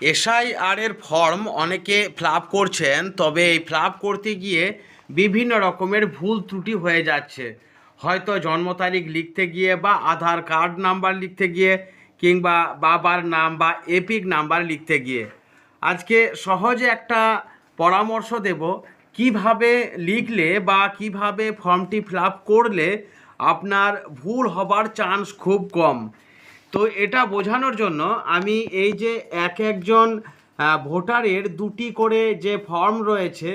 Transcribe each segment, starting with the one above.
SIR এর form অনেকে flap করছেন, তবে এই ফ্লাপ করতে গিয়ে বিভিন্ন রকমের ভুল ত্রুটি হয়ে যাচ্ছে। হয়তো জন্ম তারিখ লিখতে গিয়ে বা আধার কার্ড নাম্বার লিখতে গিয়ে কিংবা বাবার নাম বা এপিক নাম্বার লিখতে গিয়ে। আজকে সহজে একটা পরামর্শ দেব, কীভাবে লিখলে বা কীভাবে ফর্মটি ফিল করলে আপনার ভুল হবার চান্স খুব কম। তো এটা বোঝানোর জন্য আমি এই যে এক একজন ভোটারের দুটি করে যে ফর্ম রয়েছে,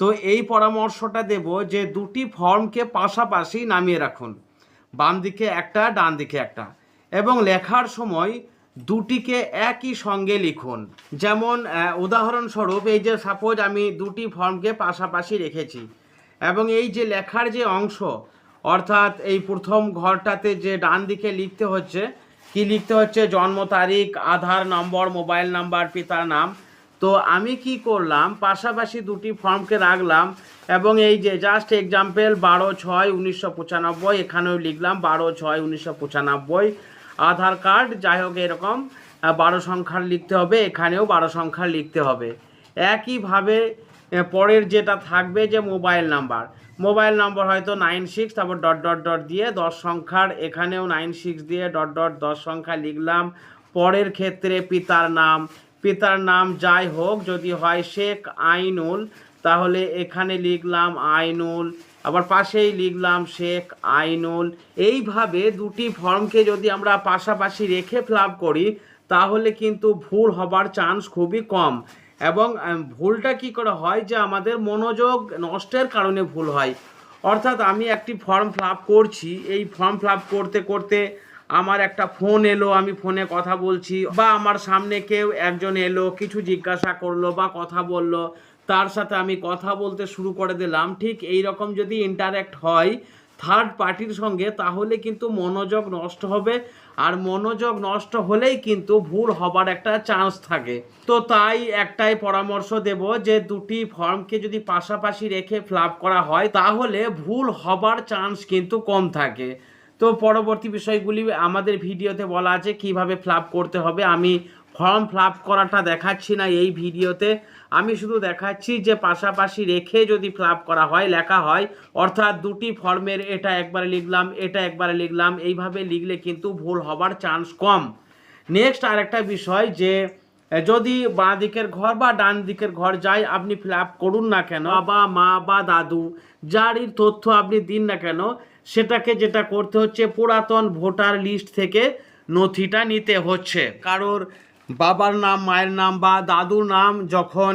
তো এই পরামর্শটা দেব যে দুটি ফর্মকে পাশাপাশি নামিয়ে রাখুন। বাম দিকে একটা, ডান দিকে একটা। এবং লেখার সময় দুটিকে একই সঙ্গে লিখুন। যেমন উদাহরণস্বরূপ এই যে সাপোজ আমি দুটি ফর্মকে পাশাপাশি রেখেছি এবং এই যে লেখার যে অংশ, অর্থাৎ এই প্রথম ঘরটাতে যে ডান দিকে লিখতে হচ্ছে কি লিখতে হচ্ছে? জন্ম তারিখ, আধার নম্বর, মোবাইল নাম্বার, পিতার নাম। তো আমি কি করলাম? পাশাপাশি দুটি ফর্মকে রাখলাম এবং এই যে জাস্ট এক্সাম্পল বারো ছয় উনিশশো পঁচানব্বই, এখানেও লিখলাম বারো ছয় উনিশশো পঁচানব্বই। আধার কার্ড, যাই হোক এরকম, বারো সংখ্যার লিখতে হবে, এখানেও বারো সংখ্যার লিখতে হবে। একইভাবে পরের যেটা থাকবে যে মোবাইল নাম্বার। মোবাইল নাম্বার হয়তো নাইন সিক্স, তারপর ডট ডট ডট দিয়ে দশ সংখ্যার এখানেও নাইন সিক্স দিয়ে ডট ডট, দশ সংখ্যা লিখলাম। পরের ক্ষেত্রে পিতার নাম। পিতার নাম যাই হোক, যদি হয় শেখ আইনুল, তাহলে এখানে লিখলাম আইনুল। আবার পাশেই লিখলাম শেখ আইনুল। এইভাবে দুটি ফর্মকে যদি আমরা পাশাপাশি রেখে ফিল করি, তাহলে কিন্তু ভুল হবার চান্স খুবই কম। এবং ভুলটা কি করে হয় যে আমাদের মনোযোগ নষ্টের কারণে ভুল হয়। অর্থাৎ আমি একটি ফর্ম ফিল করছি, এই ফর্ম ফিল করতে করতে আমার একটা ফোন এলো, আমি ফোনে কথা বলছি বা আমার সামনে কেউ একজন এলো, কিছু জিজ্ঞাসা করল বা কথা বলল, তার সাথে আমি কথা বলতে শুরু করে দিলাম। ঠিক এই রকম যদি ইন্টারাক্ট হয় থার্ড পার্টির সঙ্গে, তাহলে কিন্তু মনোযোগ নষ্ট হবে। আর মনোযোগ নষ্ট হলেই কিন্তু ভুল হবার একটা চান্স থাকে। তো তাই একটাই পরামর্শ দেব যে, দুটি ফর্মকে যদি পাশাপাশি রেখে ফ্লাপ করা হয়, তাহলে ভুল হবার চান্স কিন্তু কম থাকে। তো পরবর্তী বিষয়গুলি আমাদের ভিডিওতে বলা আছে, কীভাবে ফ্লাপ করতে হবে। আমি ফর্ম ফ্লাপ করাটা দেখাচ্ছি না এই ভিডিওতে। আমি শুধু দেখাচ্ছি যে পাশাপাশি রেখে যদি ফ্লাপ করা হয়, লেখা হয়, অর্থাৎ দুটি ফর্মের এটা একবারে লিখলাম, এটা একবারে লিখলাম, এইভাবে লিখলে কিন্তু ভুল হবার চান্স কম। নেক্সট আরেকটা বিষয় যে, যদি বাঁ দিকের ঘর বা ডান দিকের ঘর যাই আপনি ফিল করুন না কেন, বাবা, মা বা দাদু, যারই তথ্য আপনি দিন না কেন, সেটাকে যেটা করতে হচ্ছে পুরাতন ভোটার লিস্ট থেকে নথিটা নিতে হচ্ছে। কারোর বাবার নাম, মায়ের নাম বা দাদুর নাম যখন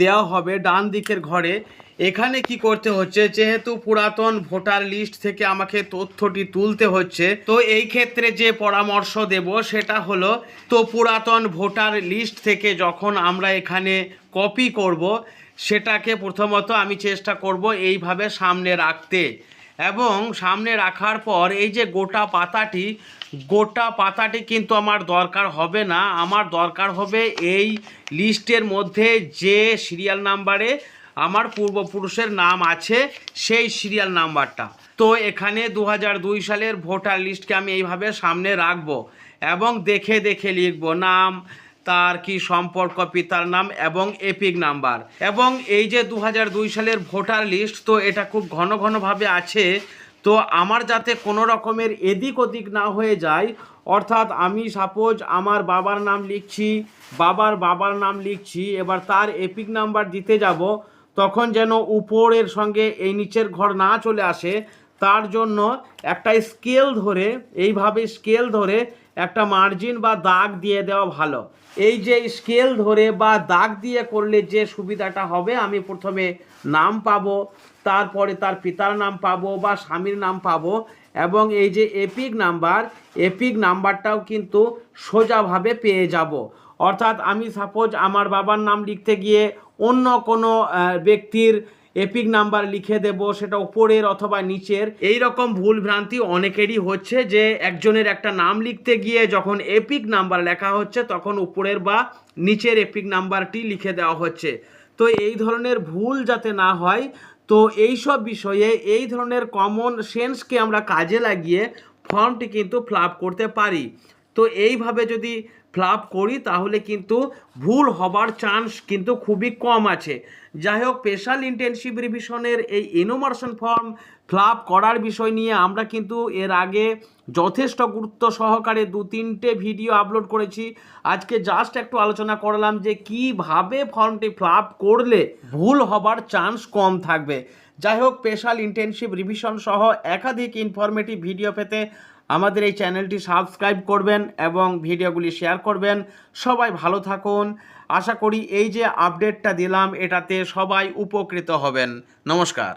দেওয়া হবে ডান দিকের ঘরে, এখানে কি করতে হচ্ছে? যেহেতু পুরাতন ভোটার লিস্ট থেকে আমাকে তথ্যটি তুলতে হচ্ছে, তো এই ক্ষেত্রে যে পরামর্শ দেব সেটা হলো, তো পুরাতন ভোটার লিস্ট থেকে যখন আমরা এখানে কপি করব, সেটাকে প্রথমত আমি চেষ্টা করব এইভাবে সামনে রাখতে। এবং সামনে রাখার পর এই যে গোটা পাতাটি গোটা পাতাটি কিন্তু আমার দরকার হবে না। আমার দরকার হবে এই লিস্টের মধ্যে যে সিরিয়াল নাম্বারে আমার পূর্বপুরুষের নাম আছে, সেই সিরিয়াল নাম্বারটা। তো এখানে দু দুই সালের ভোটার লিস্টকে আমি এইভাবে সামনে রাখব এবং দেখে দেখে লিখব নাম তার কি সম্পর্ক, পিতার নাম এবং এপিক নাম্বার। এবং এই যে দু সালের ভোটার লিস্ট, তো এটা খুব ঘন ঘনভাবে আছে। তো আমার যাতে কোনো রকমের এদিক ওদিক না হয়ে যায়, অর্থাৎ আমি সাপোজ আমার বাবার নাম লিখছি, বাবার বাবার নাম লিখছি, এবার তার এপিক নাম্বার দিতে যাব, তখন যেন উপরের সঙ্গে এই নিচের ঘর না চলে আসে, তার জন্য একটা স্কেল ধরে, এইভাবে স্কেল ধরে একটা মার্জিন বা দাগ দিয়ে দেওয়া ভালো। এই যে স্কেল ধরে বা দাগ দিয়ে করলে যে সুবিধাটা হবে, আমি প্রথমে নাম পাবো, তারপরে তার পিতার নাম পাবো বা স্বামীর নাম পাবো এবং এই যে এপিক নাম্বার এপিক নাম্বারটাও কিন্তু সোজাভাবে পেয়ে যাব। অর্থাৎ আমি সাপোজ আমার বাবার নাম লিখতে গিয়ে অন্য কোনো ব্যক্তির এপিক নাম্বার লিখে দেব, সেটা উপরের অথবা নিচের। এই রকম ভুল ভ্রান্তি অনেকেরই হচ্ছে যে একজনের একটা নাম লিখতে গিয়ে যখন এপিক নাম্বার লেখা হচ্ছে, তখন উপরের বা নিচের এপিক নাম্বারটি লিখে দেওয়া হচ্ছে। তো এই ধরনের ভুল যাতে না হয়, তো এই সব বিষয়ে এই ধরনের কমন সেন্সকে আমরা কাজে লাগিয়ে ফর্মটি কিন্তু ফ্লাপ করতে পারি। তো এইভাবে যদি ফ্লাপ করি, তাহলে কিন্তু ভুল হবার চান্স কিন্তু খুবই কম আছে। যাই হোক স্পেশাল ইন্টেনসিভ রিভিশনের এই ইনোমার্শন ফর্ম ফ্লাপ করার বিষয় নিয়ে আমরা কিন্তু এর আগে যথেষ্ট গুরুত্ব সহকারে দু তিনটে ভিডিও আপলোড করেছি। আজকে জাস্ট একটু আলোচনা করলাম যে কীভাবে ফর্মটি ফ্লাপ করলে ভুল হবার চান্স কম থাকবে। যাই হোক স্পেশাল ইন্টেনসিভ রিভিশন সহ একাধিক ইনফরমেটিভ ভিডিও পেতে আমাদের এই চ্যানেলটি সাবস্ক্রাইব করবেন এবং ভিডিওগুলি শেয়ার করবেন। সবাই ভালো থাকুন। আশা করি এই যে আপডেটটা দিলাম, এটাতে সবাই উপকৃত হবেন। নমস্কার।